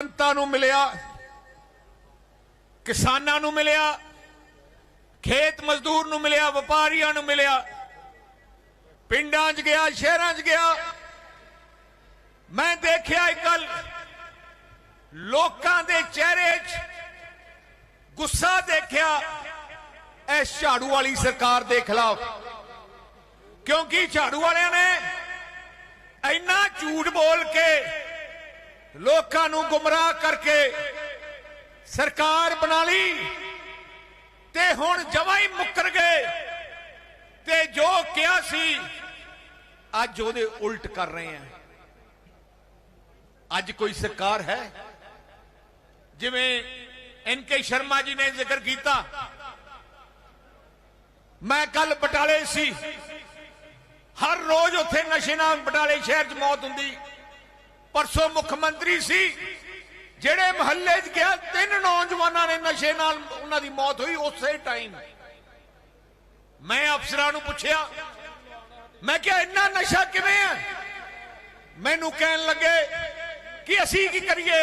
ਜਨਤਾ ਨੂੰ ਮਿਲਿਆ, ਕਿਸਾਨਾਂ ਨੂੰ ਮਿਲਿਆ, ਖੇਤ ਮਜ਼ਦੂਰ ਨੂੰ ਮਿਲਿਆ, ਵਪਾਰੀਆਂ ਨੂੰ ਮਿਲਿਆ, ਪਿੰਡਾਂ 'ਚ ਗਿਆ, ਸ਼ਹਿਰਾਂ 'ਚ ਗਿਆ। ਮੈਂ ਦੇਖਿਆ ਇੱਕ ਲੋਕਾਂ ਦੇ ਚਿਹਰੇ 'ਚ ਗੁੱਸਾ ਦੇਖਿਆ ਇਸ ਝਾੜੂ ਵਾਲੀ ਸਰਕਾਰ ਦੇ ਖਿਲਾਫ। ਕਿਉਂਕਿ ਝਾੜੂ ਵਾਲਿਆਂ ਨੇ ਇੰਨਾ ਝੂਠ ਬੋਲ ਕੇ ਲੋਕਾਂ ਨੂੰ ਗੁੰਮਰਾਹ ਕਰਕੇ ਸਰਕਾਰ ਬਣਾ ਲਈ ਤੇ ਹੁਣ ਜਮਾਂ ਹੀ ਮੁੱਕਰ ਗਏ। ਤੇ ਜੋ ਕਿਹਾ ਸੀ, ਅੱਜ ਉਹਦੇ ਉਲਟ ਕਰ ਰਹੇ ਆ। ਅੱਜ ਕੋਈ ਸਰਕਾਰ ਹੈ? ਜਿਵੇਂ ਐਨ ਕੇ ਸ਼ਰਮਾ ਜੀ ਨੇ ਜ਼ਿਕਰ ਕੀਤਾ। ਮੈਂ ਕੱਲ ਬਟਾਲੇ ਸੀ। ਹਰ ਰੋਜ਼ ਉੱਥੇ ਨਸ਼ੇ ਨਾਲ ਬਟਾਲੇ ਸ਼ਹਿਰ 'ਚ ਮੌਤ ਹੁੰਦੀ। ਪਰਸੋਂ ਮੁੱਖ ਮੰਤਰੀ ਸੀ, ਜਿਹੜੇ ਮਹੱਲੇ 'ਚ ਗਿਆ, ਤਿੰਨ ਨੌਜਵਾਨਾਂ ਨੇ ਨਸ਼ੇ ਨਾਲ ਉਹਨਾਂ ਦੀ ਮੌਤ ਹੋਈ ਉਸੇ ਟਾਈਮ। ਮੈਂ ਅਫਸਰਾਂ ਨੂੰ ਪੁੱਛਿਆ, ਮੈਂ ਕਿਹਾ, ਇੰਨਾ ਨਸ਼ਾ ਕਿਵੇਂ ਹੈ? ਮੈਨੂੰ ਕਹਿਣ ਲੱਗੇ ਕਿ ਅਸੀਂ ਕੀ ਕਰੀਏ?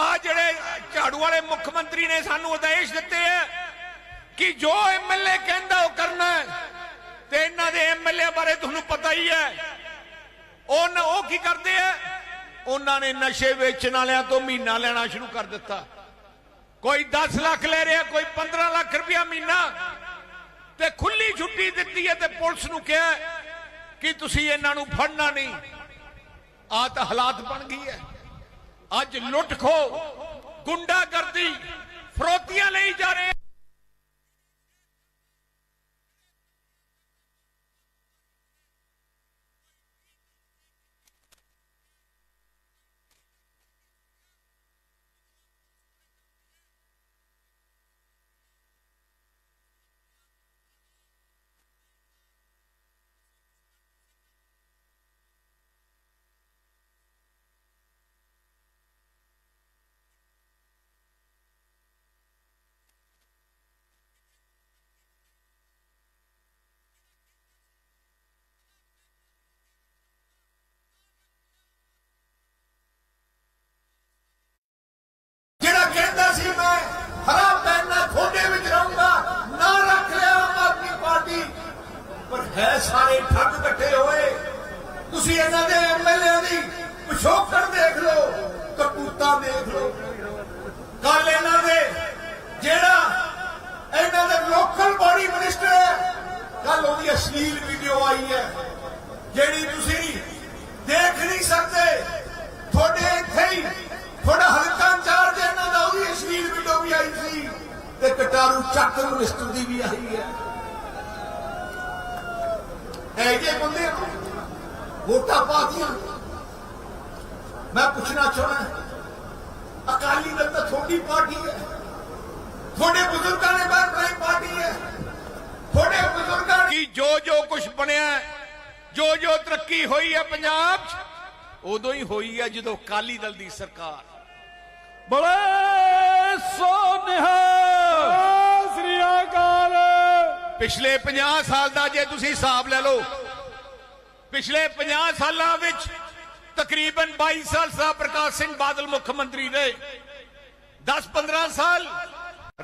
ਆ ਜਿਹੜੇ ਝਾੜੂ ਵਾਲੇ ਮੁੱਖ ਮੰਤਰੀ ਨੇ ਸਾਨੂੰ ਆਦੇਸ਼ ਦਿੱਤੇ ਹੈ ਕਿ ਜੋ ਐਮਐਲਏ ਕਹਿੰਦਾ ਉਹ ਕਰਨਾ ਤੇ ਇਹਨਾਂ ਦੇ ਐਮਐਲਏ ਬਾਰੇ ਤੁਹਾਨੂੰ ਪਤਾ ਹੀ ਹੈ ਉਹ ਉਹ ਕੀ ਕਰਦੇ ਆ ਉਹਨਾਂ ਨੇ ਨਸ਼ੇ ਵੇਚਣ ਵਾਲਿਆਂ ਤੋਂ ਮਹੀਨਾ ਲੈਣਾ ਸ਼ੁਰੂ ਕਰ ਦਿੱਤਾ। ਕੋਈ 10 ਲੱਖ ਲੈ ਰਿਹਾ, ਕੋਈ 15 ਲੱਖ ਰੁਪਇਆ ਮਹੀਨਾ। ਤੇ ਖੁੱਲੀ ਛੁੱਟੀ ਦਿੱਤੀ ਹੈ ਤੇ ਪੁਲਿਸ ਨੂੰ ਕਿਹਾ ਕਿ ਤੁਸੀਂ ਇਹਨਾਂ ਨੂੰ ਫੜਨਾ ਨਹੀਂ। ਆ ਤਾਂ ਹਾਲਾਤ ਬਣ ਗਈ ਹੈ ਅੱਜ ਲੁੱਟ ਖੋ ਗੁੰਡਾਗਰਦੀ ਫਰੋਤੀਆਂ ਲਈ ਜਾ ਰਹੇ ਜਿਹੜਾ ਕਹਿੰਦਾ ਸੀ ਮੈਂ ਹਰਾ ਪੈਨਾ ਖੋਡੇ ਵਿੱਚ ਰਹੂੰਗਾ ਨਾ ਰੱਖ ਲਿਆ ਆਮ ਆਦਮੀ ਪਾਰਟੀ ਪਰ ਹੈ ਸਾਰੇ ਠੱਗ ਇਕੱਠੇ ਹੋਏ ਤੁਸੀਂ ਇਹਨਾਂ ਦੇ ਐਮਐਲਏ ਦੀ ਪਿਛੋਕੜ ਦੇਖ ਲਓ, ਕਪੂਤਾ ਦੇਖ ਲਓ। ਕੱਲ ਇਹਨਾਂ ਦੇ, ਜਿਹੜਾ ਇਹਨਾਂ ਦੇ ਲੋਕਲ ਬਾਡੀ ਮਿਨਿਸਟਰ ਹੈ ਕੱਲ ਉਹਦੀ ਅਸ਼ਲੀਲ ਵੀਡੀਓ ਆਈ ਹੈ, ਜਿਹੜੀ ਤੁਸੀਂ ਦੇਖ ਨਹੀਂ ਸਕਦੇ। ਤੁਹਾਡੇ ਇੱਥੇ ਹੀ, ਤੁਹਾਡਾ ਹਲਕਾ ਇੰਚਾਰਜ ਇਹਨਾਂ ਦਾ ਉਹਦੀ ਅਸ਼ਲੀਲ ਵੀਡੀਓ ਵੀ ਆਈ ਸੀ ਤੇ ਕਟਾਰੂ ਚੱਕ ਮਿਨਿਸਟਰ ਦੀ ਵੀ ਆਈ ਹੈ। ਇਹ ਜੇ ਬੰਦੇ ਵੋਟਾਂ ਪਾਤੀਆਂ ਮੈਂ ਪੁੱਛਣਾ ਚਾਹੁੰਦਾ ਅਕਾਲੀ ਦਲ ਤਾਂ ਤੁਹਾਡੀ ਪਾਰਟੀ ਹੈ। ਤੁਹਾਡੇ ਬਜ਼ੁਰਗਾਂ ਨੇ ਬਾਹਰ ਬਣਾਈ ਪਾਰਟੀ ਹੈ। ਤੁਹਾਡੇ ਬਜ਼ੁਰਗਾਂ ਕੀ ਜੋ ਜੋ ਕੁਝ ਬਣਿਆ ਜੋ ਜੋ ਤਰੱਕੀ ਹੋਈ ਹੈ ਪੰਜਾਬ 'ਚ ਉਦੋਂ ਹੀ ਹੋਈ ਹੈ ਜਦੋਂ ਅਕਾਲੀ ਦਲ ਦੀ ਸਰਕਾਰ। ਬੜੇ ਸੋਨਿਹਾ ਸ੍ਰੀ ਅਕਾਲ ਪਿਛਲੇ 50 ਸਾਲ ਦਾ ਜੇ ਤੁਸੀਂ ਹਿਸਾਬ ਲੈ ਲਓ ਪਿਛਲੇ 50 ਸਾਲਾਂ ਵਿੱਚ ਤਕਰੀਬਨ 22 ਸਾਲ ਸਾਹਿਬ ਪ੍ਰਕਾਸ਼ ਸਿੰਘ ਬਾਦਲ ਮੁੱਖ ਮੰਤਰੀ ਰਹੇ। 10-15 ਸਾਲ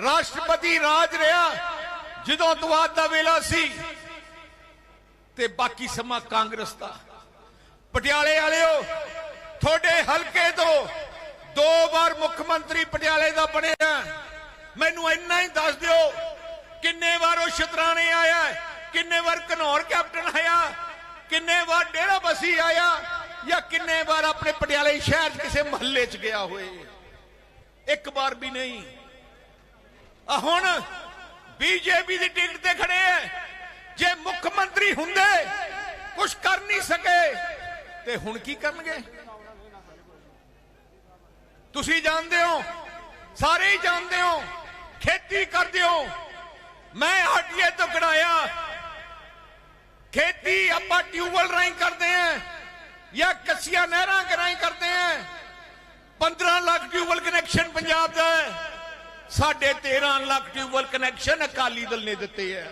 ਰਾਸ਼ਟਰਪਤੀ ਰਾਜ ਰਿਹਾ, ਜਦੋਂ ਤਵਾਦ ਦਾ ਵੇਲਾ ਸੀ ਤੇ ਬਾਕੀ ਸਮਾਂ ਕਾਂਗਰਸ ਦਾ। ਪਟਿਆਲੇ ਵਾਲਿਓ, ਤੁਹਾਡੇ ਹਲਕੇ ਤੋਂ ਦੋ ਵਾਰ ਮੁੱਖ ਮੰਤਰੀ ਪਟਿਆਲੇ ਦਾ ਬਣਿਆ। ਮੈਨੂੰ ਇੰਨਾ ਹੀ ਦੱਸ ਦਿਓ, ਕਿੰਨੇ ਵਾਰ ਉਹ ਸ਼ਤਰਾਣੇ ਆਇਆ, ਕਿੰਨੇ ਵਾਰ ਘਨੌਰ ਕੈਪਟਨ ਆਇਆ ਕਿੰਨੇ ਵਾਰ ਡੇਰਾ ਬਸੀ ਆਇਆ ਜਾਂ ਕਿੰਨੇ ਵਾਰ ਆਪਣੇ ਪਟਿਆਲੇ ਸ਼ਹਿਰ 'ਚ ਕਿਸੇ ਮਹੱਲੇ 'ਚ ਗਿਆ ਹੋਏ? ਇੱਕ ਵਾਰ ਵੀ ਨਹੀਂ। ਆ ਹੁਣ ਬੀਜੇਪੀ ਦੀ ਟਿਕਟ ਤੇ ਖੜੇ ਐ। ਜੇ ਮੁੱਖ ਮੰਤਰੀ ਹੁੰਦੇ ਕੁਝ ਕਰ ਨਹੀਂ ਸਕੇ, ਤੇ ਹੁਣ ਕੀ ਕਰਨਗੇ? ਤੁਸੀਂ ਜਾਣਦੇ ਹੋ, ਸਾਰੇ ਹੀ ਜਾਣਦੇ ਹੋ, ਖੇਤੀ ਕਰਦੇ ਹੋ। ਮੈਂ ਹਟੀਏ ਤੋਂ ਕਢਾਇਆ ਖੇਤੀ ਆਪਾਂ ਟਿਊਬਲ ਰਾਹੀਂ ਕਰਦੇ ਆਂ ਜਾਂ ਕੱਸੀਆਂ ਨਹਿਰਾਂ ਰਾਹੀਂ ਕਰਦੇ ਆਂ। 15 ਲੱਖ ਟਿਊਬਲ ਕਨੈਕਸ਼ਨ ਪੰਜਾਬ ਦਾ ਹੈ। ਸਾਡੇ 13 ਲੱਖ ਟਿਊਬਲ ਕਨੈਕਸ਼ਨ ਅਕਾਲੀ ਦਲ ਨੇ ਦਿੱਤੇ ਹੈ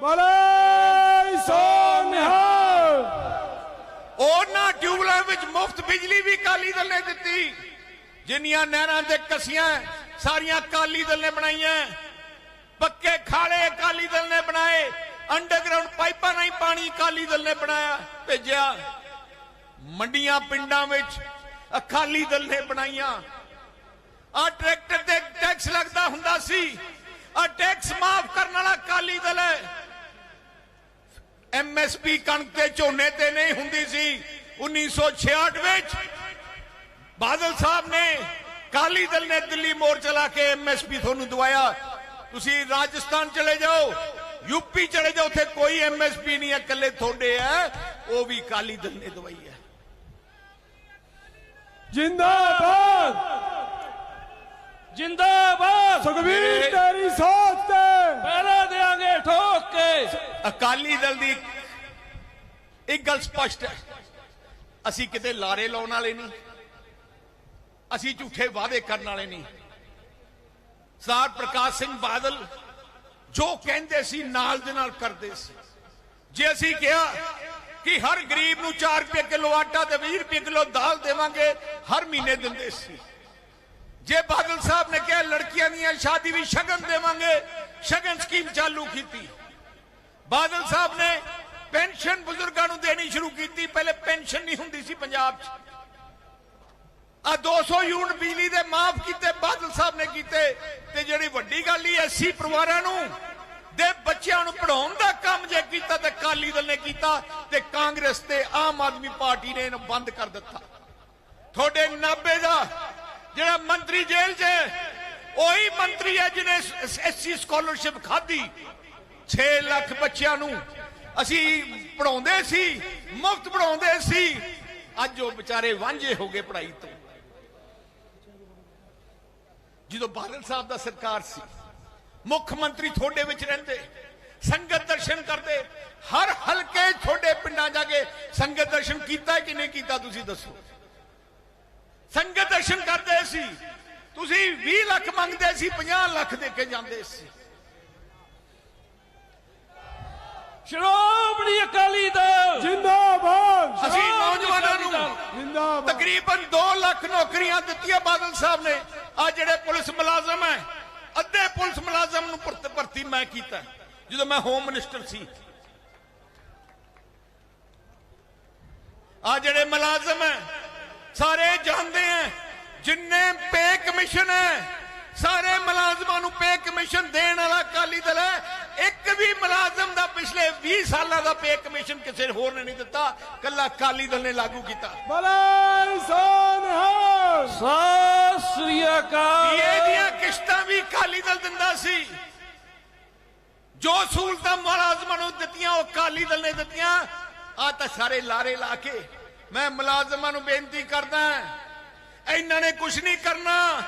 ਬੜੇ ਸੋਨਿਹਾ ਉਹਨਾਂ ਟਿਊਬਲਾਂ ਵਿੱਚ ਮੁਫਤ ਬਿਜਲੀ ਵੀ ਅਕਾਲੀ ਦਲ ਨੇ ਦਿੱਤੀ। ਜਿੰਨੀਆਂ ਨਹਿਰਾਂ ਤੇ ਕਸੀਆਂ ਸਾਰੀਆਂ ਅਕਾਲੀ ਦਲ ਨੇ ਬਣਾਈਆਂ। ਪੱਕੇ ਖਾਲੇ ਅਕਾਲੀ ਦਲ ਨੇ ਬਣਾਏ। ਅੰਡਰਗਰਾਉਂਡ ਪਾਈਪਾਂ ਨਹੀਂ ਪਾਣੀ ਅਕਾਲੀ ਦਲ ਨੇ ਬਣਾਇਆ, ਭੇਜਿਆ। ਮੰਡੀਆਂ, ਪਿੰਡਾਂ ਵਿੱਚ ਅਕਾਲੀ ਦਲ ਨੇ ਬਣਾਈਆਂ। ਆ ਟਰੈਕਟਰ ਤੇ ਟੈਕਸ ਲੱਗਦਾ ਹੁੰਦਾ ਸੀ। ਆ ਟੈਕਸ ਮਾਫ ਕਰਨ ਵਾਲਾ ਅਕਾਲੀ ਦਲ ਹੈ। ਐਮਐਸਪੀ ਕਣਕ ਤੇ ਝੋਨੇ ਤੇ ਨਹੀਂ ਹੁੰਦੀ ਸੀ। 1966 ਵਿੱਚ ਬਾਦਲ ਸਾਹਿਬ ਨੇ ਕਾਲੀ ਦਲ ਨੇ ਦਿੱਲੀ ਮੋਰਚਾ ਲਾ ਕੇ ਐਮਐਸਪੀ ਤੁਹਾਨੂੰ ਦਵਾਇਆ। ਤੁਸੀਂ ਰਾਜਸਥਾਨ ਚਲੇ ਜਾਓ। ਯੂਪੀ ਚਲੇ ਜਾਓ ਉੱਥੇ ਕੋਈ ਐਮਐਸਪੀ ਨਹੀਂ ਹੈ ਇਕੱਲੇ ਤੁਹਾਡੇ ਹੈ। ਉਹ ਵੀ ਕਾਲੀ ਦਲ ਨੇ ਦਵਾਈ ਹੈ। ਜਿੰਦਾਬਾਦ! ਜਿੰਦਾਬਾਦ! ਸੁਖਵੀਰ ਤੇਰੀ ਸੋਚ ਤੇ! ਪਹਿਰਾ ਦੇਾਂਗੇ ਠੋਕ ਕੇ। ਅਕਾਲੀ ਦਲ ਦੀ ਇੱਕ ਗੱਲ ਸਪਸ਼ਟ ਹੈ। ਅਸੀਂ ਕਿਤੇ ਲਾਰੇ ਲਾਉਣ ਵਾਲੇ ਨਹੀਂ। ਅਸੀਂ ਝੂਠੇ ਵਾਅਦੇ ਕਰਨ ਵਾਲੇ ਨਹੀਂ। ਸਰਦਾਰ ਪ੍ਰਕਾਸ਼ ਸਿੰਘ ਬਾਦਲ ਜੋ ਕਹਿੰਦੇ ਸੀ ਨਾਲ ਦੇ ਨਾਲ ਕਰਦੇ ਸੀ। ਜੇ ਅਸੀਂ ਕਿਹਾ ਕਿ ਹਰ ਗਰੀਬ ਨੂੰ 4 ਰੁਪਏ ਕਿਲੋ ਆਟਾ ਤੇ 20 ਰੁਪਏ ਕਿਲੋ ਦਾਲ ਦੇਵਾਂਗੇ, ਹਰ ਮਹੀਨੇ ਦਿੰਦੇ ਸੀ। ਜੇ ਬਾਦਲ ਸਾਹਿਬ ਨੇ ਕਿਹਾ ਲੜਕੀਆਂ ਦੀਆਂ ਸ਼ਾਦੀ ਵੀ ਸ਼ਗਨ ਦੇਵਾਂਗੇ, ਸ਼ਗਨ ਸਕੀਮ ਚਾਲੂ ਕੀਤੀ। ਬਾਦਲ ਸਾਹਿਬ ਨੇ ਪੈਨਸ਼ਨ ਬਜ਼ੁਰਗਾਂ ਨੂੰ ਦੇਣੀ ਸ਼ੁਰੂ ਕੀਤੀ, ਪਹਿਲੇ ਪੈਨਸ਼ਨ ਨਹੀਂ ਹੁੰਦੀ ਸੀ ਪੰਜਾਬ 'ਚ। ਆ 200 ਯੂਨਿਟ ਬਿਜਲੀ ਦੇ ਮਾਫ ਕੀਤੇ, ਬਾਦਲ ਸਾਹਿਬ ਨੇ ਕੀਤੇ। ਤੇ ਜਿਹੜੀ ਵੱਡੀ ਗੱਲ ਹੀ ਐਸੀ ਪਰਿਵਾਰਾਂ ਨੂੰ, ਦੇ ਬੱਚਿਆਂ ਨੂੰ ਪੜਾਉਣ ਦਾ ਕੰਮ ਜੇ ਕੀਤਾ ਤੇ ਕਾਲੀ ਦਲ ਨੇ ਕੀਤਾ ਤੇ ਕਾਂਗਰਸ ਤੇ ਆਮ ਆਦਮੀ ਪਾਰਟੀ ਨੇ ਇਹਨੂੰ ਬੰਦ ਕਰ ਦਿੱਤਾ। ਤੁਹਾਡੇ ਨਾਬੇ ਦਾ ਜਿਹੜਾ ਮੰਤਰੀ ਜੇਲ੍ਹ 'ਚ ਉਹੀ ਮੰਤਰੀ ਹੈ ਜਿਹਨੇ ਐਸਸੀ ਸਕਾਲਰਸ਼ਿਪ ਖਾਧੀ। 6 ਲੱਖ ਬੱਚਿਆਂ ਨੂੰ ਅਸੀਂ ਪੜਾਉਂਦੇ ਸੀ, ਮੁਫਤ ਪੜਾਉਂਦੇ ਸੀ, ਅੱਜ ਉਹ ਵਿਚਾਰੇ ਵਾਂਝੇ ਹੋ ਗਏ ਪੜ੍ਹਾਈ ਤੋਂ। ਜਦੋਂ ਬਾਦਲ ਸਾਹਿਬ ਦਾ ਸਰਕਾਰ ਸੀ ਮੁੱਖ ਮੰਤਰੀ ਤੁਹਾਡੇ ਵਿੱਚ ਰਹਿੰਦੇ ਸੰਗਤ ਦਰਸ਼ਨ ਕਰਦੇ ਹਰ ਹਲਕੇ ਤੁਹਾਡੇ ਪਿੰਡਾਂ ਜਾ ਕੇ ਸੰਗਤ ਦਰਸ਼ਨ ਕੀਤਾ ਕਿ ਨਹੀਂ ਕੀਤਾ ਤੁਸੀਂ ਦੱਸੋ? ਸੰਗਤ ਦਰਸ਼ਨ ਕਰਦੇ ਸੀ ਤੁਸੀਂ 20 ਲੱਖ ਮੰਗਦੇ ਸੀ 50 ਲੱਖ ਦੇ ਕੇ ਜਾਂਦੇ ਸੀ। ਸ਼੍ਰੋਮਣੀ ਅਕਾਲੀ ਦਲ। ਜਿੰਦਾਬਾਦ। ਅਸੀਂ ਨੌਜਵਾਨਾਂ ਨੂੰ ਜਿੰਦਾਬਾਦ। ਤਕਰੀਬਨ 2 ਲੱਖ ਨੌਕਰੀਆਂ ਦਿੱਤੀਆਂ ਬਾਦਲ ਸਾਹਿਬ ਨੇ। ਆ ਜਿਹੜੇ ਪੁਲਿਸ ਮੁਲਾਜ਼ਮ ਹੈ, ਅੱਧੇ ਪੁਲਿਸ ਮੁਲਾਜ਼ਮ ਨੂੰ ਭਰਤੀ ਮੈਂ ਕੀਤਾ। ਜਦੋਂ ਮੈਂ ਹੋਮ ਮਿਨਿਸਟਰ ਸੀ। ਆ ਜਿਹੜੇ ਮੁਲਾਜ਼ਮ ਹੈ, ਸਾਰੇ ਜਾਣਦੇ ਹੈ, ਜਿੰਨੇ ਪੇ ਕਮਿਸ਼ਨ ਹੈ, ਸਾਰੇ ਮੁਲਾਜ਼ਮਾਂ ਨੂੰ ਪੇ ਕਮਿਸ਼ਨ ਦੇਣ ਵਾਲਾ ਅਕਾਲੀ ਦਲ ਹੈ ਇੱਕ ਵੀ ਮੁਲਾਜ਼ਮ ਦਾ ਪਿਛਲੇ 20 ਸਾਲਾਂ ਦਾ ਪੇ ਕਮਿਸ਼ਨ ਕਿਸੇ ਹੋਰ ਨੇ ਨਹੀਂ ਦਿੱਤਾ ਕੱਲਾ ਅਕਾਲੀ ਦਲ ਨੇ ਲਾਗੂ ਕੀਤਾ। ਬਲੇ ਸੋਨਹਾਲ ਸਤਿ ਸ੍ਰੀ ਅਕਾਲ। ਪੀਏ ਦੀਆਂ ਕਿਸ਼ਤਾਂ ਵੀ ਅਕਾਲੀ ਦਲ ਦਿੰਦਾ ਸੀ। ਜੋ ਸਹੂਲਤਾਂ ਮੁਲਾਜ਼ਮਾਂ ਨੂੰ ਦਿੱਤੀਆਂ ਉਹ ਅਕਾਲੀ ਦਲ ਨੇ ਦਿੱਤੀਆਂ। ਆ ਤਾਂ ਸਾਰੇ ਲਾਰੇ ਲਾ ਕੇ ਮੈਂ ਮੁਲਾਜ਼ਮਾਂ ਨੂੰ ਬੇਨਤੀ ਕਰਦਾ ਇਹਨਾਂ ਨੇ ਕੁਝ ਨਹੀਂ ਕਰਨਾ।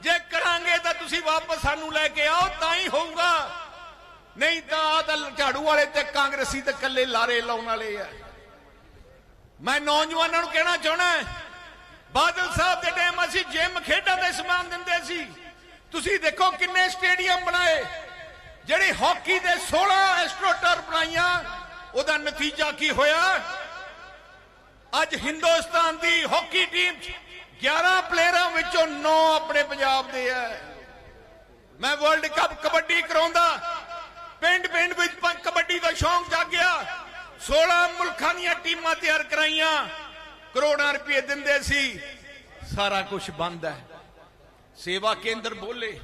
ਜੇ ਕਰਾਂਗੇ ਤਾਂ ਤੁਸੀਂ ਵਾਪਸ ਸਾਨੂੰ ਲੈ ਕੇ ਆਓ ਤਾਂ ਹੀ ਹੋਊਗਾ। ਨਹੀਂ ਤਾਂ ਆ ਤਾਂ ਝਾੜੂ ਵਾਲੇ ਤੇ ਕਾਂਗਰਸੀ ਤੇ ਇਕੱਲੇ ਲਾਰੇ ਲਾਉਣ ਵਾਲੇ ਆ। ਮੈਂ ਨੌਜਵਾਨਾਂ ਨੂੰ ਕਹਿਣਾ ਚਾਹਣਾ ਬਾਦਲ ਸਾਹਿਬ ਦੇ ਟਾਈਮ ਅਸੀਂ ਜਿਮ ਖੇਡਾਂ ਦੇ ਸਮਾਨ ਦਿੰਦੇ ਸੀ। ਤੁਸੀਂ ਦੇਖੋ ਕਿੰਨੇ ਸਟੇਡੀਅਮ ਬਣਾਏ, ਜਿਹੜੇ ਹਾਕੀ ਦੇ 16 ਐਸਟ੍ਰੋਟਰ ਬਣਾਈਆਂ, ਉਹਦਾ ਨਤੀਜਾ ਕੀ ਹੋਇਆ? ਅੱਜ ਹਿੰਦੁਸਤਾਨ ਦੀ ਹਾਕੀ ਟੀਮ 'ਚ 11 ਪਲੇਅਰਾਂ ਵਿੱਚੋਂ 9 ਆਪਣੇ ਪੰਜਾਬ ਦੇ ਆ। ਮੈਂ ਵਰਲਡ ਕੱਪ ਕਬੱਡੀ ਕਰਾਉਂਦਾ ਪਿੰਡ ਪਿੰਡ ਵਿੱਚ ਕਬੱਡੀ ਦਾ ਸ਼ੌਂਕ ਜਾਗਿਆ। 16 ਮੁਲਕਾਂ ਦੀਆਂ ਟੀਮਾਂ ਤਿਆਰ ਕਰਾਈਆਂ। ਕਰੋੜਾਂ ਰੁਪਏ ਦਿੰਦੇ ਸੀ। ਸਾਰਾ ਕੁਝ ਬੰਦ ਹੈ। ਸੇਵਾ ਕੇਂਦਰ ਬੋਲੇ।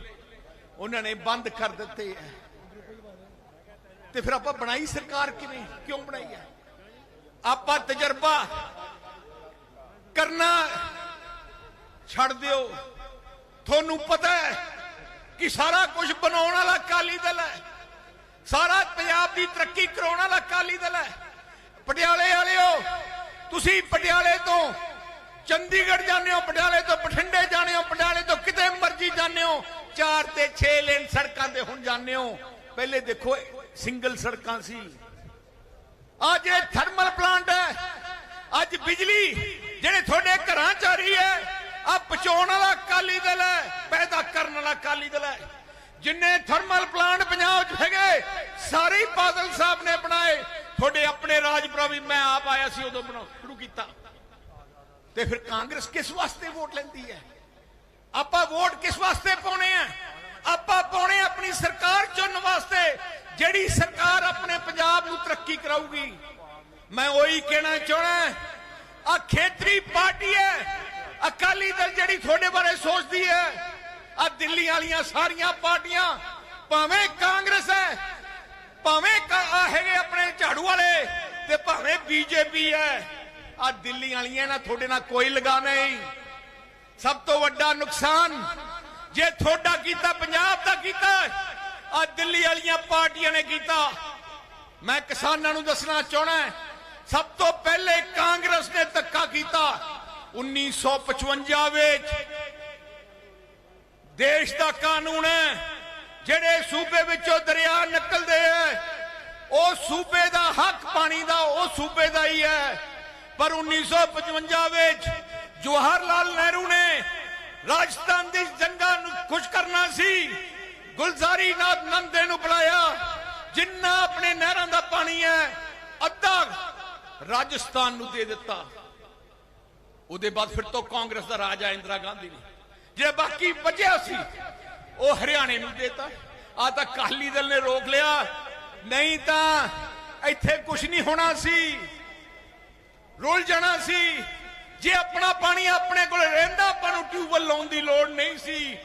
ਉਹਨਾਂ ਨੇ ਬੰਦ ਕਰ ਦਿੱਤੇ ਤੇ ਫਿਰ ਆਪਾਂ ਬਣਾਈ ਸਰਕਾਰ ਕਿਵੇਂ? ਕਿਉਂ ਬਣਾਈ ਹੈ? ਆਪਾਂ ਤਜਰਬਾ ਕਰਨਾ ਛੱਡ ਦਿਓ। ਤੁਹਾਨੂੰ ਪਤਾ ਹੈ ਕਿ ਸਾਰਾ ਕੁਝ ਬਣਾਉਣ ਵਾਲਾ ਅਕਾਲੀ ਦਲ ਹੈ। ਸਾਰਾ ਪੰਜਾਬ ਦੀ ਤਰੱਕੀ ਕਰਾਉਣ ਵਾਲਾ ਅਕਾਲੀ ਦਲ ਹੈ। ਪਟਿਆਲੇ ਵਾਲਿਓ, ਤੁਸੀਂ ਪਟਿਆਲੇ ਤੋਂ ਚੰਡੀਗੜ੍ਹ ਜਾਂਦੇ ਹੋ, ਪਟਿਆਲੇ ਤੋਂ ਬਠਿੰਡੇ ਜਾਂਦੇ ਹੋ, ਪਟਿਆਲੇ ਤੋਂ ਕਿਤੇ ਮਰਜ਼ੀ ਜਾਂਦੇ ਹੋ 4 ਤੇ 6 ਲੇਨ ਸੜਕਾਂ ਤੇ ਹੁਣ ਜਾਂਦੇ ਹੋ। ਪਹਿਲੇ ਦੇਖੋ ਸਿੰਗਲ ਸੜਕਾਂ ਸੀ। ਆ ਜਿਹੜੇ ਥਰਮਲ ਪਲਾਂਟ ਹੈ। ਅੱਜ ਬਿਜਲੀ, ਜਿਹੜੇ ਤੁਹਾਡੇ ਘਰਾਂ ਚ ਆ ਰਹੀ ਹੈ ਆ ਪਹੁੰਚਾਉਣ ਵਾਲਾ ਅਕਾਲੀ ਦਲ ਹੈ, ਪੈਦਾ ਕਰਨ ਵਾਲਾ ਅਕਾਲੀ ਦਲ ਹੈ। ਜਿੰਨੇ ਥਰਮਲ ਪਲਾਂਟ ਪੰਜਾਬ 'ਚ ਹੈਗੇ, ਸਾਰੇ ਬਾਦਲ ਸਾਹਿਬ ਨੇ ਬਣਾਏ। ਤੁਹਾਡੇ ਆਪਣੇ ਰਾਜਪੁਰਾ ਵੀ ਮੈਂ ਆਪ ਆਇਆ ਸੀ ਉਦੋਂ ਬਣਾ ਸ਼ੁਰੂ ਕੀਤਾ। ਤੇ ਫਿਰ ਕਾਂਗਰਸ ਕਿਸ ਵਾਸਤੇ ਵੋਟ ਲੈਂਦੀ ਹੈ? ਆਪਾਂ ਵੋਟ ਕਿਸ ਵਾਸਤੇ ਪਾਉਣੇ ਆ? ਆਪਾਂ ਪਾਉਣੇ ਆਪਣੀ ਸਰਕਾਰ ਚੁਣਨ ਵਾਸਤੇ। ਜਿਹੜੀ ਸਰਕਾਰ ਆਪਣੇ ਪੰਜਾਬ ਨੂੰ ਤਰੱਕੀ ਕਰਾਊਗੀ। ਮੈਂ ਉਹੀ ਕਹਿਣਾ ਚਾਹਣਾ ਆ ਖੇਤਰੀ ਪਾਰਟੀ ਹੈ। ਅਕਾਲੀ ਦਲ ਜਿਹੜੀ ਤੁਹਾਡੇ ਬਾਰੇ ਸੋਚਦੀ ਹੈ ਆ ਦਿੱਲੀ ਵਾਲੀਆਂ ਸਾਰੀਆਂ ਪਾਰਟੀਆਂ, ਭਾਵੇਂ ਕਾਂਗਰਸ ਹੈ, ਭਾਵੇਂ ਹੈਗੇ ਆਪਣੇ ਝਾੜੂ ਵਾਲੇ ਤੇ ਭਾਵੇਂ ਬੀਜੇਪੀ ਹੈ, ਆ ਦਿੱਲੀ ਵਾਲੀਆਂ ਨਾਲ ਤੁਹਾਡੇ ਨਾਲ ਕੋਈ ਲਗਾ ਨਹੀਂ। ਸਭ ਤੋਂ ਵੱਡਾ ਨੁਕਸਾਨ ਜੇ ਤੁਹਾਡਾ ਕੀਤਾ, ਪੰਜਾਬ ਦਾ ਕੀਤਾ, ਆ ਦਿੱਲੀ ਵਾਲੀਆਂ ਪਾਰਟੀਆਂ ਨੇ ਕੀਤਾ। ਮੈਂ ਕਿਸਾਨਾਂ ਨੂੰ ਦੱਸਣਾ ਚਾਹਣਾ ਸਭ ਤੋਂ ਪਹਿਲੇ ਕਾਂਗਰਸ ਨੇ ਧੱਕਾ ਕੀਤਾ 1955 ਵਿੱਚ। ਦੇਸ਼ ਦਾ ਕਾਨੂੰਨ ਹੈ। ਜਿਹੜੇ ਸੂਬੇ ਵਿੱਚੋਂ ਦਰਿਆ ਨਿਕਲਦੇ ਐ, ਉਹ ਸੂਬੇ ਦਾ ਹੱਕ ਪਾਣੀ ਦਾ, ਉਹ ਸੂਬੇ ਦਾ ਹੀ ਹੈ ਪਰ 1955 ਵਿੱਚ ਜਵਾਹਰ ਲਾਲ ਨਹਿਰੂ ਨੇ ਰਾਜਸਥਾਨ ਦੀ ਜੰਗਾਂ ਨੂੰ ਖੁਸ਼ ਕਰਨਾ ਸੀ। ਗੁਲਜ਼ਾਰੀ ਨਾਥ ਨੰਦੇ ਨੂੰ ਬੁਲਾਇਆ, ਜਿੰਨਾ ਆਪਣੇ ਨਹਿਰਾਂ ਦਾ ਪਾਣੀ ਹੈ ਅੱਧਾ ਰਾਜਸਥਾਨ ਨੂੰ ਦੇ ਦਿੱਤਾ। ਉਹਦੇ ਬਾਅਦ ਫਿਰ ਤੋਂ ਕਾਂਗਰਸ ਦਾ ਰਾਜ ਆ ਇੰਦਰਾ ਗਾਂਧੀ ਨੇ। ਜੇ ਬਾਕੀ ਬਚਿਆ ਸੀ, ਉਹ ਹਰਿਆਣੇ ਨੂੰ ਦੇਤਾ। ਆ ਤਾਂ ਕਾਲੀ ਦਲ ਨੇ ਰੋਕ ਲਿਆ। ਨਹੀਂ ਤਾਂ ਇੱਥੇ ਕੁਝ ਨਹੀਂ ਹੋਣਾ ਸੀ। ਰੁਲ ਜਾਣਾ ਸੀ। ਜੇ ਆਪਣਾ ਪਾਣੀ ਆਪਣੇ ਕੋਲ ਰਹਿੰਦਾ, ਆਪਾਂ ਨੂੰ ਟਿਊਬਵੈਲ ਲਾਉਣ ਦੀ ਲੋੜ ਨਹੀਂ ਸੀ।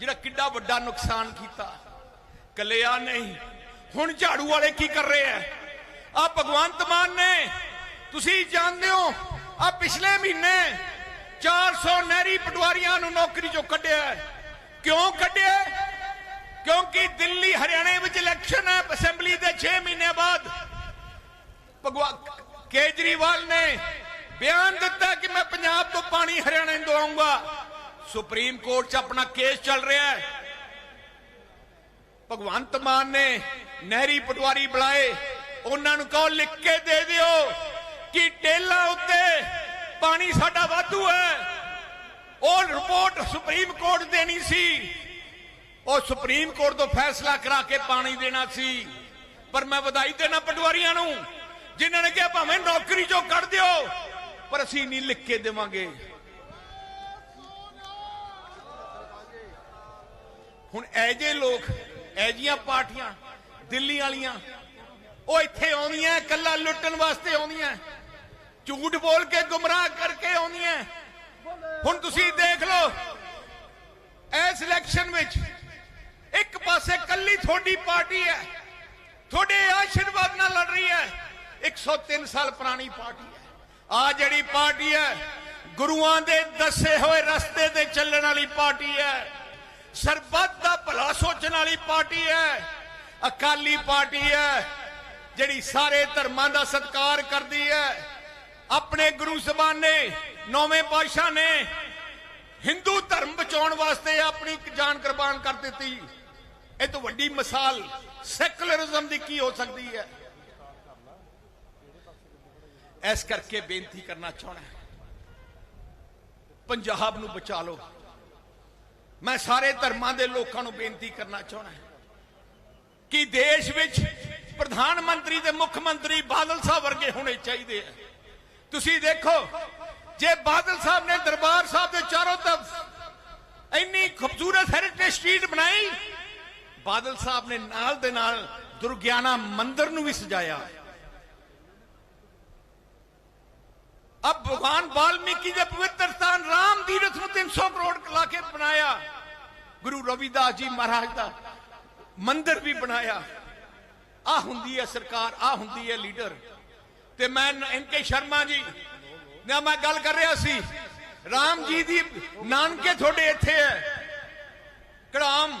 ਜਿਹੜਾ ਕਿੱਡਾ ਵੱਡਾ ਨੁਕਸਾਨ ਕੀਤਾ। ਕੱਲਿਆ ਨਹੀਂ। ਹੁਣ ਝਾੜੂ ਵਾਲੇ ਕੀ ਕਰ ਰਹੇ ਆ? ਆ ਭਗਵੰਤ ਮਾਨ ਨੇ। ਤੁਸੀਂ ਜਾਣਦੇ ਹੋ, ਆ ਪਿਛਲੇ ਮਹੀਨੇ 400 ਨਹਿਰੀ ਪਟਵਾਰੀਆਂ ਨੂੰ ਨੌਕਰੀ ਚੋਂ ਕੱਢਿਆ ਕਿਉਂ ਕੱਢਿਆ ਕਿਉਂਕਿ ਦਿੱਲੀ, ਹਰਿਆਣੇ ਵਿੱਚ ਇਲੈਕਸ਼ਨ ਹੈ, ਅਸੈਂਬਲੀ ਦੇ 6 ਮਹੀਨੇ ਬਾਅਦ। ਭਗਵਾ ਕੇਜਰੀਵਾਲ ਨੇ ਬਿਆਨ ਦਿੱਤਾ ਕਿ ਮੈਂ ਪੰਜਾਬ ਤੋਂ ਪਾਣੀ ਹਰਿਆਣੇ ਨੂੰ ਦਵਾਉਂਗਾ। ਸੁਪਰੀਮ ਕੋਰਟ 'ਚ ਆਪਣਾ ਕੇਸ ਚੱਲ ਰਿਹਾ ਹੈ। ਭਗਵੰਤ ਮਾਨ ਨੇ ਨਹਿਰੀ ਪਟਵਾਰੀ ਬੁਲਾਏ। ਉਹਨਾਂ ਨੂੰ ਕਹੋ, ਲਿਖ ਕੇ ਦੇ ਦਿਓ ਕਿ ਟੇਲਾ ਉੱਤੇ ਪਾਣੀ ਸਾਡਾ ਵਾਧੂ ਹੈ। ਉਹ ਰਿਪੋਰਟ ਸੁਪਰੀਮ ਕੋਰਟ ਦੇਣੀ ਸੀ। ਉਹ ਸੁਪਰੀਮ ਕੋਰਟ ਤੋਂ ਫੈਸਲਾ ਕਰਾ ਕੇ ਪਾਣੀ ਦੇਣਾ ਸੀ। ਪਰ ਮੈਂ ਵਧਾਈ ਦੇਣਾ ਪਟਵਾਰੀਆਂ ਨੂੰ, ਜਿਨ੍ਹਾਂ ਨੇ ਕਿਹਾ ਭਾਵੇਂ ਨੌਕਰੀ ਚੋਂ ਕੱਢ ਦਿਓ, ਪਰ ਅਸੀਂ ਨਹੀਂ ਲਿਖ ਕੇ ਦੇਵਾਂਗੇ। ਹੁਣ ਐਜੇ ਲੋਕ ਐਜੀਆਂ ਪਾਰਟੀਆਂ, ਦਿੱਲੀ ਵਾਲੀਆਂ, ਉਹ ਇੱਥੇ ਆਉਂਦੀਆਂ ਕੱਲਾ ਲੁੱਟਣ ਵਾਸਤੇ ਆਉਂਦੀਆਂ। ਝੂਠ ਬੋਲ ਕੇ ਗੁੰਮਰਾਹ ਕਰਕੇ ਆਉਂਦੀਆਂ ਹੁਣ ਤੁਸੀਂ ਦੇਖ ਲਓ, ਇਸ ਇਲੈਕਸ਼ਨ ਵਿੱਚ ਇੱਕ ਪਾਸੇ ਕੱਲੀ ਤੁਹਾਡੀ ਪਾਰਟੀ ਹੈ ਤੁਹਾਡੇ ਆਸ਼ੀਰਵਾਦ ਨਾਲ ਲੜ ਰਹੀ ਹੈ 103 ਸਾਲ ਪੁਰਾਣੀ ਪਾਰਟੀ ਹੈ ਆ ਜਿਹੜੀ ਪਾਰਟੀ ਹੈ ਗੁਰੂਆਂ ਦੇ ਦੱਸੇ ਹੋਏ ਰਸਤੇ ਤੇ ਚੱਲਣ ਵਾਲੀ ਪਾਰਟੀ ਹੈ ਸਰਬੱਤ ਦਾ ਭਲਾ ਸੋਚਣ ਵਾਲੀ ਪਾਰਟੀ ਹੈ ਅਕਾਲੀ ਪਾਰਟੀ ਹੈ ਜਿਹੜੀ ਸਾਰੇ ਧਰਮਾਂ ਦਾ ਸਤਿਕਾਰ ਕਰਦੀ ਹੈ ਆਪਣੇ ਗੁਰੂ ਸਾਹਿਬਾਨ ਨੇ ਨੌਵੇਂ ਪਾਤਸ਼ਾਹ ਨੇ ਹਿੰਦੂ ਧਰਮ ਬਚਾਉਣ ਵਾਸਤੇ ਆਪਣੀ ਜਾਨ ਕੁਰਬਾਨ ਕਰ ਦਿੱਤੀ। ਇਹ ਤੋਂ ਵੱਡੀ ਮਿਸਾਲ ਸੈਕੂਲਰਿਜ਼ਮ ਦੀ ਕੀ ਹੋ ਸਕਦੀ ਹੈ? ਇਸ ਕਰਕੇ ਬੇਨਤੀ ਕਰਨਾ ਚਾਹਣਾ ਪੰਜਾਬ ਨੂੰ ਬਚਾ ਲਓ। ਮੈਂ ਸਾਰੇ ਧਰਮਾਂ ਦੇ ਲੋਕਾਂ ਨੂੰ ਬੇਨਤੀ ਕਰਨਾ ਚਾਹਣਾ ਕਿ ਦੇਸ਼ ਵਿੱਚ ਪ੍ਰਧਾਨ ਮੰਤਰੀ ਤੇ ਮੁੱਖ ਮੰਤਰੀ ਬਾਦਲ ਸਾਹਿਬ ਵਰਗੇ ਹੋਣੇ ਚਾਹੀਦੇ ਆ। ਤੁਸੀਂ ਦੇਖੋ ਜੇ ਬਾਦਲ ਸਾਹਿਬ ਨੇ ਦਰਬਾਰ ਸਾਹਿਬ ਦੇ ਚਾਰੋਂ ਤਰਫ ਇੰਨੀ ਖੂਬਸੂਰਤ ਹੈਰੀਟੇਜ ਸਟਰੀਟ ਬਣਾਈ ਬਾਦਲ ਸਾਹਿਬ ਨੇ ਨਾਲ ਦੇ ਨਾਲ ਦੁਰਗਿਆਨਾ ਮੰਦਿਰ ਨੂੰ ਵੀ ਸਜਾਇਆ अब भगवान वाल्मीकि ने पवित्र स्थान राम तीर्थ ਨੂੰ 300 ਕਰੋੜ ਲਾ ਕੇ ਬਣਾਇਆ ਗੁਰੂ ਰਵਿਦਾਸ ਜੀ ਮਹਾਰਾਜ ਦਾ ਮੰਦਿਰ ਵੀ ਬਣਾਇਆ ਆ ਹੁੰਦੀ ਹੈ ਸਰਕਾਰ ਆ ਹੁੰਦੀ ਹੈ ਲੀਡਰ ਤੇ ਮੈਂ ਇਨਕੇ ਸ਼ਰਮਾ ਜੀ, ਨਾ ਮੈਂ ਗੱਲ ਕਰ ਰਿਹਾ ਸੀ, ਰਾਮ ਜੀ ਦੀ ਨਾਨਕੇ ਤੁਹਾਡੇ ਇੱਥੇ ਹੈ, ਕੜਾਮ,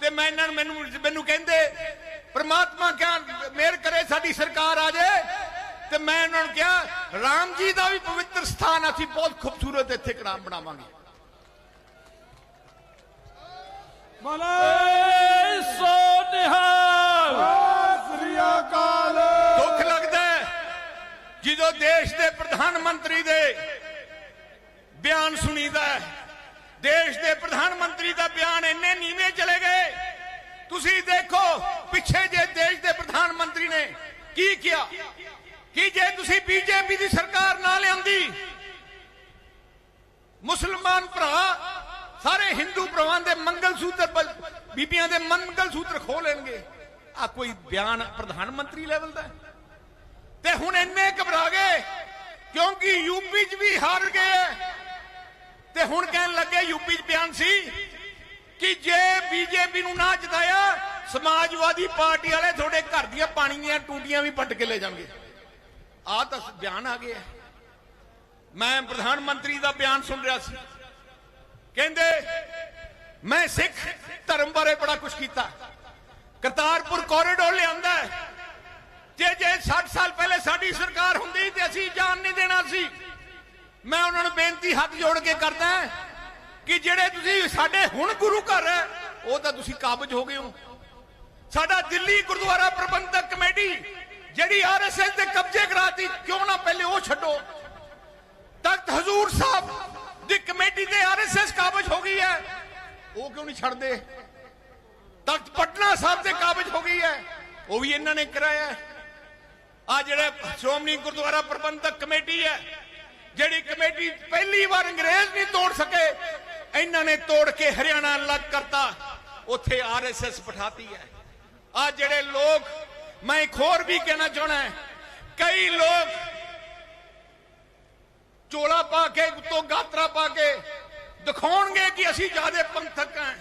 ਤੇ ਮੈਂ ਇਹਨਾਂ ਮੈਨੂੰ ਮੈਨੂੰ ਕਹਿੰਦੇ, ਪ੍ਰਮਾਤਮਾ ਕਿਆ ਮਿਹਰ ਕਰੇ ਸਾਡੀ ਸਰਕਾਰ ਆ ਜਾਏ ਤੇ ਮੈਂ ਇਹਨਾਂ ਨੂੰ ਕਿਹਾ, ਰਾਮ ਜੀ ਦਾ ਵੀ ਪਵਿੱਤਰ ਸਥਾਨ ਅਸੀਂ ਬਹੁਤ ਖੂਬਸੂਰਤ ਇੱਥੇ ਕੜਾਮ ਬਣਾਵਾਂਗੇ। ਮਲਾ ਏ ਸੋ ਨਿਹਾਲ ਸ੍ਰੀ ਅਕਾਲ ਦੁੱਖ ਲੱਗਦਾ ਹੈ ਜਦੋਂ ਦੇਸ਼ ਦੇ ਪ੍ਰਧਾਨ ਮੰਤਰੀ ਦੇ ਬਿਆਨ ਸੁਣੀਦਾ ਹੈ, ਦੇਸ਼ ਦੇ ਪ੍ਰਧਾਨ ਮੰਤਰੀ ਦਾ ਬਿਆਨ ਇੰਨੇ ਨੀਵੇਂ ਚਲੇ ਗਏ। ਤੁਸੀਂ ਦੇਖੋ, ਪਿੱਛੇ ਜੇ ਦੇਸ਼ ਦੇ ਪ੍ਰਧਾਨ ਮੰਤਰੀ ਨੇ ਕੀ ਕਿਹਾ? ਕਿ ਜੇ ਤੁਸੀਂ ਬੀਜੇਪੀ ਦੀ ਸਰਕਾਰ ਨਾ ਲਿਆਂਦੀ? ਮੁਸਲਮਾਨ ਭਰਾ, ਸਾਰੇ ਹਿੰਦੂ ਭਰਾਵਾਂ ਦੇ ਮੰਗਲ ਸੂਤਰ ਬੀਬੀਆਂ ਦੇ ਮੰਗਲ ਸੂਤਰ ਖੋਹ ਲੈਣਗੇ। ਆ ਕੋਈ ਬਿਆਨ ਪ੍ਰਧਾਨ ਮੰਤਰੀ ਲੈਵਲ ਦਾ ਹੈ? ਤੇ ਹੁਣ ਇੰਨੇ ਘਬਰਾ ਗਏ, ਕਿਉਂਕਿ ਯੂਪੀ 'ਚ ਵੀ ਹਾਰ ਗਏ ਤੇ ਹੁਣ ਕਹਿਣ ਲੱਗੇ ਯੂਪੀ 'ਚ ਬਿਆਨ ਸੀ ਕਿ ਜੇ ਬੀਜੇਪੀ ਨੂੰ ਨਾ ਜਿਤਾਇਆ, ਸਮਾਜਵਾਦੀ ਪਾਰਟੀ ਵਾਲੇ ਤੁਹਾਡੇ ਘਰ ਦੀਆਂ ਪਾਣੀ ਦੀਆਂ ਟੂਟੀਆਂ ਵੀ ਪੱਟ ਕੇ ਲੈ ਜਾਣਗੇ। ਆ ਤਾਂ ਬਿਆਨ ਆ ਗਿਆ। ਮੈਂ ਪ੍ਰਧਾਨ ਮੰਤਰੀ ਦਾ ਬਿਆਨ ਸੁਣ ਰਿਹਾ ਸੀ। ਕਹਿੰਦੇ, ਮੈਂ ਸਿੱਖ ਧਰਮ ਬਾਰੇ ਬੜਾ ਕੁਝ ਕੀਤਾ। ਕਰਤਾਰਪੁਰ ਕੋਰੀਡੋਰ ਲਿਆਂਦਾ ਹੈ। ਜੇ ਜੇ 60 ਸਾਲ ਪਹਿਲੇ ਸਾਡੀ ਸਰਕਾਰ ਹੁੰਦੀ ਤੇ ਅਸੀਂ ਜਾਣ ਨਹੀਂ ਦੇਣਾ ਸੀ। ਮੈਂ ਉਹਨਾਂ ਨੂੰ ਬੇਨਤੀ ਹੱਥ ਜੋੜ ਕੇ ਕਰਦਾ ਕਿ ਜਿਹੜੇ ਤੁਸੀਂ ਸਾਡੇ ਹੁਣ ਗੁਰੂ ਘਰ ਹੈ, ਉਹ ਤਾਂ ਤੁਸੀਂ ਕਾਬਜ ਹੋ ਗਏ ਹੋ। ਸਾਡਾ ਦਿੱਲੀ ਗੁਰਦੁਆਰਾ ਪ੍ਰਬੰਧਕ ਕਮੇਟੀ ਜਿਹੜੀ ਆਰਐਸਐਸ ਦੇ ਕਬਜ਼ੇ ਕਰਾਤੀ, ਕਿਉਂ ਨਾ ਪਹਿਲੇ ਉਹ ਛੱਡੋ। ਤਖਤ ਹਜ਼ੂਰ ਸਾਹਿਬ ਦੀ ਕਮੇਟੀ ਤੇ ਆਰਐਸਐਸ ਕਾਬਜ ਹੋ ਗਈ ਹੈ। ਉਹ ਕਿਉਂ ਨਹੀਂ ਛੱਡਦੇ? ਤਖਤ ਪਟਨਾ ਸਾਹਿਬ ਤੇ ਕਾਬਜ ਹੋ ਗਈ ਹੈ। ਉਹ ਵੀ ਇਹਨਾਂ ਨੇ ਕਰਾਇਆ ਆ ਜਿਹੜੇ ਸ਼੍ਰੋਮਣੀ ਗੁਰਦੁਆਰਾ ਪ੍ਰਬੰਧਕ ਕਮੇਟੀ ਹੈ, ਜਿਹੜੀ ਕਮੇਟੀ ਪਹਿਲੀ ਵਾਰ ਅੰਗਰੇਜ਼ ਨਹੀਂ ਤੋੜ ਸਕੇ, ਇਹਨਾਂ ਨੇ ਤੋੜ ਕੇ ਹਰਿਆਣਾ ਅਲੱਗ ਕਰਤਾ, ਉੱਥੇ ਆਰਐਸਐਸ ਬਿਠਾਤੀ ਹੈ। ਆ ਜਿਹੜੇ ਲੋਕ, ਮੈਂ ਇੱਕ ਹੋਰ ਵੀ ਕਹਿਣਾ ਚਾਹਣਾ ਹੈ, ਕਈ ਲੋਕ ਚੋਲਾ ਪਾ ਕੇ, ਉੱਤੋਂ ਗਾਤਰਾ ਪਾ ਕੇ ਦਿਖਾਉਣਗੇ ਕਿ ਅਸੀਂ ਜਿਆਦੇ ਪੰਥਕ ਹਾਂ।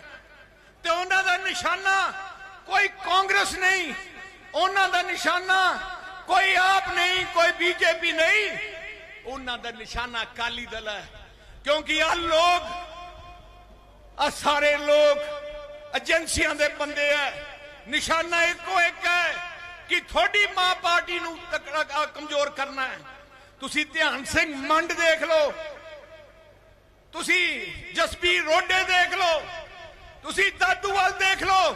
ਤੇ ਉਹਨਾਂ ਦਾ ਨਿਸ਼ਾਨਾ ਕੋਈ ਕਾਂਗਰਸ ਨਹੀਂ, ਉਹਨਾਂ ਦਾ ਨਿਸ਼ਾਨਾ ਕੋਈ ਆਪ ਨਹੀਂ, ਕੋਈ ਬੀਜੇਪੀ ਨਹੀਂ। ਉਹਨਾਂ ਦਾ ਨਿਸ਼ਾਨਾ ਅਕਾਲੀ ਦਲ ਹੈ। ਕਿਉਂਕਿ ਆ ਲੋਕ ਆ ਸਾਰੇ ਲੋਕ ਏਜੰਸੀਆਂ ਦੇ ਬੰਦੇ ਐ। ਨਿਸ਼ਾਨਾ ਇੱਕੋ ਇੱਕ ਹੈ ਕਿ ਤੁਹਾਡੀ ਮਾਂ ਪਾਰਟੀ ਨੂੰ ਤਕੜਾ ਕਮਜ਼ੋਰ ਕਰਨਾ ਹੈ। ਤੁਸੀਂ ਧਿਆਨ ਸਿੰਘ ਮੰਡ ਦੇਖ ਲਓ। ਤੁਸੀਂ ਜਸਪੀਰ ਰੋਡੇ ਦੇਖ ਲਓ। ਤੁਸੀਂ ਦਾਦੂਵਾਲ ਦੇਖ ਲਓ।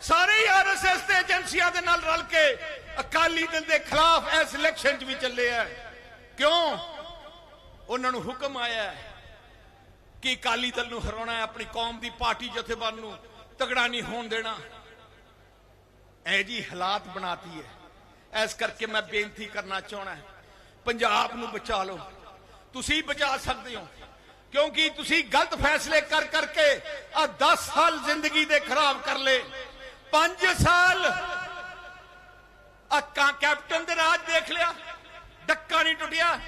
ਸਾਰੇ ਆਰਐਸਐਸ ਤੇ ਏਜੰਸੀਆਂ ਦੇ ਨਾਲ ਰਲ ਕੇ ਅਕਾਲੀ ਦਲ ਦੇ ਖਿਲਾਫ ਇਸ ਇਲੈਕਸ਼ਨ 'ਚ ਵੀ ਚੱਲੇ ਆ। ਕਿਉਂ? ਉਹਨਾਂ ਨੂੰ ਹੁਕਮ ਆਇਆ ਕਿ ਅਕਾਲੀ ਦਲ ਨੂੰ ਹਰਾਉਣਾ ਹੈ, ਆਪਣੀ ਕੌਮ ਦੀ ਪਾਰਟੀ ਜਥੇਬੰਦ ਨੂੰ ਤਗੜਾ ਨਹੀਂ ਹੋਣ ਦੇਣਾ। ਐ ਜੀ ਹਾਲਾਤ ਬਣਾਤੀ ਹੈ। ਇਸ ਕਰਕੇ ਮੈਂ ਬੇਨਤੀ ਕਰਨਾ ਚਾਹਣਾ ਪੰਜਾਬ ਨੂੰ ਬਚਾ ਲਓ। ਤੁਸੀਂ ਬਚਾ ਸਕਦੇ ਹੋ, ਕਿਉਂਕਿ ਤੁਸੀਂ ਗਲਤ ਫੈਸਲੇ ਕਰ ਕਰਕੇ ਆ 10 ਸਾਲ ਜ਼ਿੰਦਗੀ ਦੇ ਖਰਾਬ ਕਰ ਲਏ। 5 ਸਾਲ ਆ ਕੈਪਟਨ ਦੇ ਰਾਜ ਦੇਖ ਲਿਆ, ਡੱਕਾ ਨਹੀਂ ਟੁੱਟਿਆ।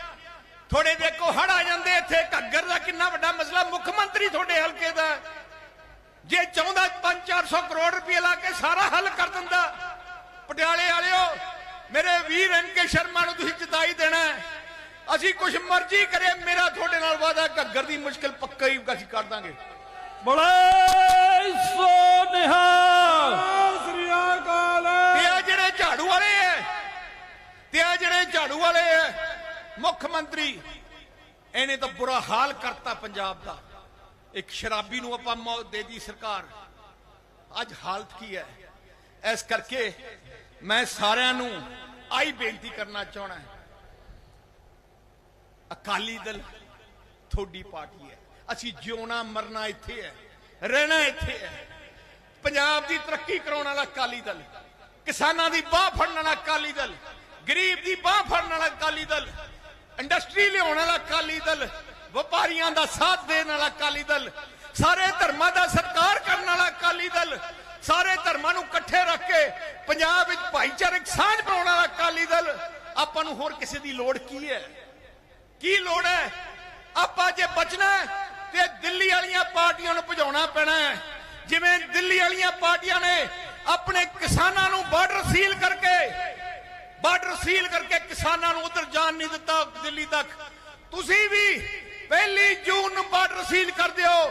ਥੋੜੇ ਦੇਖੋ ਹੜ ਆ ਜਾਂਦੇ ਇੱਥੇ, ਘੱਗਰ ਦਾ ਕਿੰਨਾ ਵੱਡਾ ਮਸਲਾ, ਮੁੱਖ ਮੰਤਰੀ ਤੁਹਾਡੇ ਹਲਕੇ ਦਾ। ਜੇ ਚਾਹੁੰਦਾ 5-400 ਕਰੋੜ ਰੁਪਏ ਲਾ ਕੇ ਸਾਰਾ ਹੱਲ ਕਰ ਦਿੰਦਾ, ਪਟਿਆਲੇ ਵਾਲਿਓ, ਮੇਰੇ ਵੀਰ ਐਨ ਕੇ ਸ਼ਰਮਾ ਨੂੰ ਤੁਸੀਂ ਜਿਤਾਈ ਦੇਣਾ ਅਸੀਂ ਕੁਝ ਮਰਜ਼ੀ ਕਰੇ ਮੇਰਾ ਤੁਹਾਡੇ ਨਾਲ ਵਾਦਾ ਘੱਗਰ ਦੀ ਮੁਸ਼ਕਲ ਪੱਕਾ ਹੀ ਅਸੀਂ ਕਰ ਦਾਂਗੇ। ਬੋਲੇ! ਸੋ ਨਿਹਾਲ। ਸਤਿ ਸ੍ਰੀ ਅਕਾਲ। ਤੇ ਆ ਜਿਹੜੇ ਝਾੜੂ ਵਾਲੇ ਐ ਤੇ ਆ ਜਿਹੜੇ ਝਾੜੂ ਵਾਲੇ ਐ ਮੁੱਖ ਮੰਤਰੀ ਇਹਨੇ ਤਾਂ ਬੁਰਾ ਹਾਲ ਕਰਤਾ ਪੰਜਾਬ ਦਾ। ਇੱਕ ਸ਼ਰਾਬੀ ਨੂੰ ਆਪਾਂ ਮੌਤ ਦੇ ਦੀ ਸਰਕਾਰ। ਅੱਜ ਹਾਲਤ ਕੀ ਹੈ ਇਸ ਕਰਕੇ ਮੈਂ ਸਾਰਿਆਂ ਨੂੰ ਆਈ ਬੇਨਤੀ ਕਰਨਾ ਚਾਹਣਾ ਅਕਾਲੀ ਦਲ ਤੁਹਾਡੀ ਪਾਰਟੀ ਹੈ ਅਸੀਂ ਜਿਉਣਾ ਮਰਨਾ ਇੱਥੇ ਹੈ ਰਹਿਣਾ ਇੱਥੇ ਹੈ। ਪੰਜਾਬ ਦੀ ਤਰੱਕੀ ਕਰਾਉਣ ਵਾਲਾ ਅਕਾਲੀ ਦਲ ਕਿਸਾਨਾਂ ਦੀ ਬਾਹ ਫੜਨ ਵਾਲਾ ਅਕਾਲੀ ਦਲ ਗਰੀਬ ਦੀ ਬਾਹ ਫੜਨ ਵਾਲਾ ਅਕਾਲੀ ਦਲ ਇੰਡਸਟਰੀ ਲਿਆਉਣ ਵਾਲਾ ਅਕਾਲੀ ਦਲ ਵਪਾਰੀਆਂ ਦਾ ਸਾਥ ਦੇਣ ਵਾਲਾ ਅਕਾਲੀ ਦਲ ਸਾਰੇ ਧਰਮਾਂ ਦਾ ਸਤਿਕਾਰ ਕਰਨ ਵਾਲਾ ਅਕਾਲੀ ਦਲ ਸਾਰੇ ਧਰਮਾਂ ਨੂੰ ਇਕੱਠੇ ਰੱਖ ਕੇ ਪੰਜਾਬ ਵਿੱਚ ਭਾਈਚਾਰਕ ਸਾਂਝ ਪਾਉਣ ਵਾਲਾ ਅਕਾਲੀ ਦਲ ਆਪਾਂ ਨੂੰ ਹੋਰ ਕਿਸੇ ਦੀ ਲੋੜ ਕੀ ਹੈ? ਕੀ ਲੋੜ ਹੈ? ਆਪਾਂ ਜੇ ਬਚਣਾ ਹੈ, ਤੇ ਦਿੱਲੀ ਵਾਲੀਆਂ ਪਾਰਟੀਆਂ ਨੂੰ ਭਜਾਉਣਾ ਪੈਣਾ ਹੈ। ਜਿਵੇਂ ਦਿੱਲੀ ਵਾਲੀਆਂ ਪਾਰਟੀਆਂ ਨੇ ਆਪਣੇ ਕਿਸਾਨਾਂ ਨੂੰ ਬਾਰਡਰ ਸੀਲ ਕਰਕੇ ਬਾਰਡਰ ਸੀਲ ਕਰਕੇ ਕਿਸਾਨਾਂ ਨੂੰ ਉਧਰ ਜਾਣ ਨਹੀਂ ਦਿੱਤਾ ਦਿੱਲੀ ਤੱਕ। ਤੁਸੀਂ ਵੀ ਪਹਿਲੀ ਜੂਨ ਨੂੰ ਬਾਰਡਰ ਸੀਲ ਕਰ ਦਿਓ।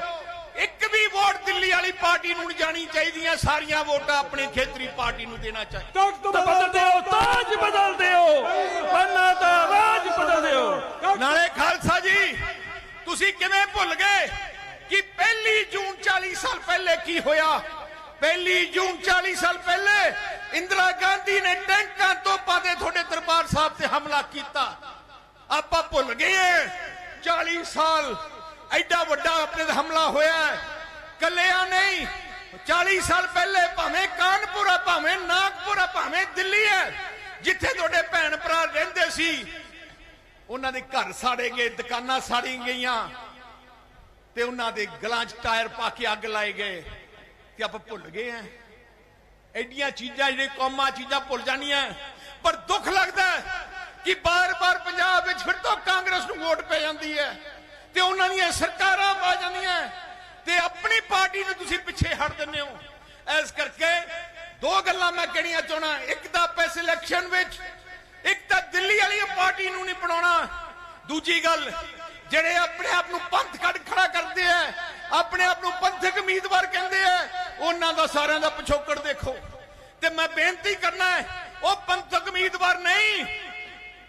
ਇੱਕ ਵੀ ਵੋਟ ਦਿੱਲੀ ਵਾਲੀ ਪਾਰਟੀ ਨੂੰ ਨਹੀਂ ਜਾਣੀ ਚਾਹੀਦੀਆਂ। ਸਾਰੀਆਂ ਵੋਟਾਂ ਆਪਣੀ ਖੇਤਰੀ ਪਾਰਟੀ ਨੂੰ ਦੇਣਾ ਚਾਹੀਦਾ। ਤਖਤ ਤਾਂ ਬਦਲ ਦਿਓ ਤਾਜ ਬਦਲ ਦਿਓ। ਪੰਨਾ ਦਾ ਰਾਜ ਬਦਲ ਦਿਓ। ਨਾਲੇ ਖਾਲਸਾ ਜੀ ਤੁਸੀਂ ਕਿਵੇਂ ਭੁੱਲ ਗਏ ਕਿ ਪਹਿਲੀ ਜੂਨ 40 ਸਾਲ ਪਹਿਲੇ ਕੀ ਹੋਇਆ? ਪਹਿਲੀ ਜੂਨ 40 ਸਾਲ ਪਹਿਲੇ ਇੰਦਰਾ ਗਾਂਧੀ ਨੇ ਟੈਂਕਾਂ ਤੋਪਾਂ ਦੇ ਤੁਹਾਡੇ ਦਰਬਾਰ ਸਾਹਿਬ ਤੇ ਹਮਲਾ ਕੀਤਾ। ਆਪਾਂ ਭੁੱਲ ਗਏ 40 ਸਾਲ ਐਡਾ ਵੱਡਾ ਆਪਣੇ ਤੇ ਹਮਲਾ ਹੋਇਆ ਹੈ। ਕੱਲਿਆਂ ਨਹੀਂ 40 ਸਾਲ ਪਹਿਲੇ ਭਾਵੇਂ ਕਾਨਪੁਰ ਭਾਵੇਂ ਨਾਗਪੁਰ ਭਾਵੇਂ ਦਿੱਲੀ ਹੈ, ਜਿੱਥੇ ਤੁਹਾਡੇ ਭੈਣ ਭਰਾ ਰਹਿੰਦੇ ਸੀ ਉਹਨਾਂ ਦੇ ਘਰ ਸਾੜੇ ਗਏ, ਦੁਕਾਨਾਂ ਸਾੜੀਆਂ ਗਈਆਂ ਤੇ ਉਹਨਾਂ ਦੇ ਗਲਾਂ 'ਚ ਟਾਇਰ ਪਾ ਕੇ ਅੱਗ ਲਾਏ ਗਏ ਤੇ ਆਪਾਂ ਭੁੱਲ ਗਏ ਆ। ਐਡੀਆਂ ਚੀਜ਼ਾਂ ਜਿਹੜੇ ਕੌਮਾਂ ਚੀਜ਼ਾਂ ਭੁੱਲ ਜਾਣੀਆਂ ਪਰ ਦੁੱਖ ਲੱਗਦਾ ਕਿ ਬਾਰ-ਬਾਰ ਪੰਜਾਬ ਵਿੱਚ ਫਿਰ ਤੋਂ ਕਾਂਗਰਸ ਨੂੰ ਵੋਟ ਪੈ ਜਾਂਦੀ ਹੈ ਤੇ ਉਹਨਾਂ ਦੀਆਂ ਸਰਕਾਰਾਂ ਆ ਜਾਂਦੀਆਂ ਤੇ ਆਪਣੀ ਪਾਰਟੀ ਨੂੰ ਤੁਸੀਂ ਪਿੱਛੇ ਹਟ ਦਿੰਦੇ ਹੋ। ਇਸ ਕਰਕੇ ਦੋ ਗੱਲਾਂ ਮੈਂ ਕਹਿਣੀਆਂ ਚਾਹਣਾ ਇੱਕ ਤਾਂ ਆਪਾਂ ਇਲੈਕਸ਼ਨ ਵਿੱਚ ਇੱਕ ਤਾਂ ਦਿੱਲੀ ਵਾਲੀ ਪਾਰਟੀ ਨੂੰ ਨਹੀਂ ਬਣਾਉਣਾ। ਦੂਜੀ ਗੱਲ, ਜਿਹੜੇ ਆਪਣੇ ਆਪ ਨੂੰ ਪੰਥ ਕੱਢ ਖੜਾ ਕਰਦੇ ਆ, ਆਪਣੇ ਆਪ ਨੂੰ ਪੰਥਕ ਉਮੀਦਵਾਰ ਕਹਿੰਦੇ ਆ, ਉਹਨਾਂ ਦਾ ਸਾਰਿਆਂ ਦਾ ਪਿਛੋਕੜ ਦੇਖੋ। ਤੇ ਮੈਂ ਬੇਨਤੀ ਕਰਨਾ ਹੈ, ਉਹ ਪੰਥਕ ਉਮੀਦਵਾਰ ਨਹੀਂ,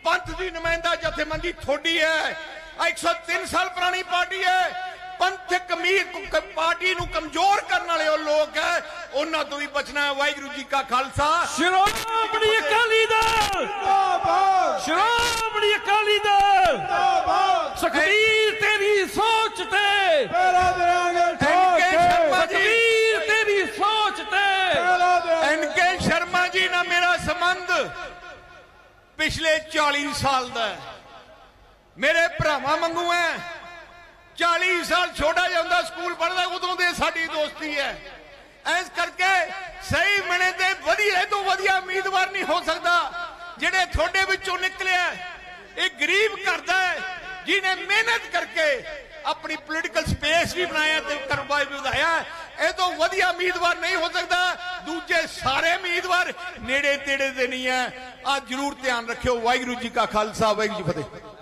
ਪੰਥ ਦੀ ਨੁਮਾਇੰਦਾ ਜਥੇਬੰਦੀ ਥੋੜੀ ਹੈ। ਆਹ 103 ਸਾਲ ਪੁਰਾਣੀ ਪਾਰਟੀ ਹੈ ਪੰਥਕ ਉਮੀਦ ਪਾਰਟੀ ਨੂੰ ਕਮਜ਼ੋਰ ਕਰਨ ਵਾਲੇ ਉਹ ਲੋਕ ਹੈ ਉਹਨਾਂ ਤੋਂ ਵੀ ਬਚਣਾ ਹੈ। ਵਾਹਿਗੁਰੂ ਜੀ ਕਾ ਖਾਲਸਾ। ਸ਼੍ਰੋਮਣੀ ਅਕਾਲੀ ਦਲ! ਜਿੰਦਾਬਾਦ। ਸ਼੍ਰੋਮਣੀ ਅਕਾਲੀ ਦਲ! ਜਿੰਦਾਬਾਦ। ਸੁਖਬੀਰ ਤੇਰੀ ਸੋਚ ਤੇ! ਪਹਿਰਾ ਦੇਾਂਗੇ ਠੋਕ ਕੇ ਜੀ। ਸੁਖਬੀਰ ਤੇਰੀ ਸੋਚ ਤੇ! ਦੇਾਂਗੇ ਐਨਕੇ ਸ਼ਰਮਾ ਜੀ ਨਾਲ ਮੇਰਾ ਸੰਬੰਧ ਪਿਛਲੇ 40 ਸਾਲ ਦਾ ਹੈ। ਮੇਰੇ ਭਰਾਵਾਂ ਵਾਂਗੂ ਹੈ। 40 ਸਾਲ ਛੋਟਾ ਜਿਹਾ ਸਕੂਲ ਪੜ੍ਹਦਾ ਉਦੋਂ ਦੇ ਸਾਡੀ ਦੋਸਤੀ ਹੈ। ਐਸ ਕਰਕੇ ਸਹੀ ਮਣੇ ਤੇ ਵਧੀਆ ਤੋਂ ਵਧੀਆ ਉਮੀਦਵਾਰ ਨਹੀਂ ਹੋ ਸਕਦਾ, ਜਿਹੜੇ ਤੁਹਾਡੇ ਵਿੱਚੋਂ ਨਿਕਲਿਆ ਇਹ ਗਰੀਬ ਕਰਦਾ ਹੈ, ਜਿਹਨੇ ਮਿਹਨਤ ਕਰਕੇ ਆਪਣੀ ਪੋਲੀਟੀਕਲ ਸਪੇਸ ਵੀ ਬਣਾਇਆ ਤੇ ਕਾਰੋਬਾਰ ਵੀ ਵਧਾਇਆ ਇਹ ਤੋਂ ਵਧੀਆ ਉਮੀਦਵਾਰ ਨਹੀਂ ਹੋ ਸਕਦਾ, ਦੂਜੇ ਸਾਰੇ ਉਮੀਦਵਾਰ ਨੇੜੇ ਤੇੜੇ ਦੇ ਨਹੀਂ ਹੈ। ਆ ਜਰੂਰ ਧਿਆਨ ਰੱਖਿਓ, ਵਾਹਿਗੁਰੂ ਜੀ ਕਾ ਖਾਲਸਾ, ਵਾਹਿਗੁਰੂ ਜੀ ਫਤਿਹ।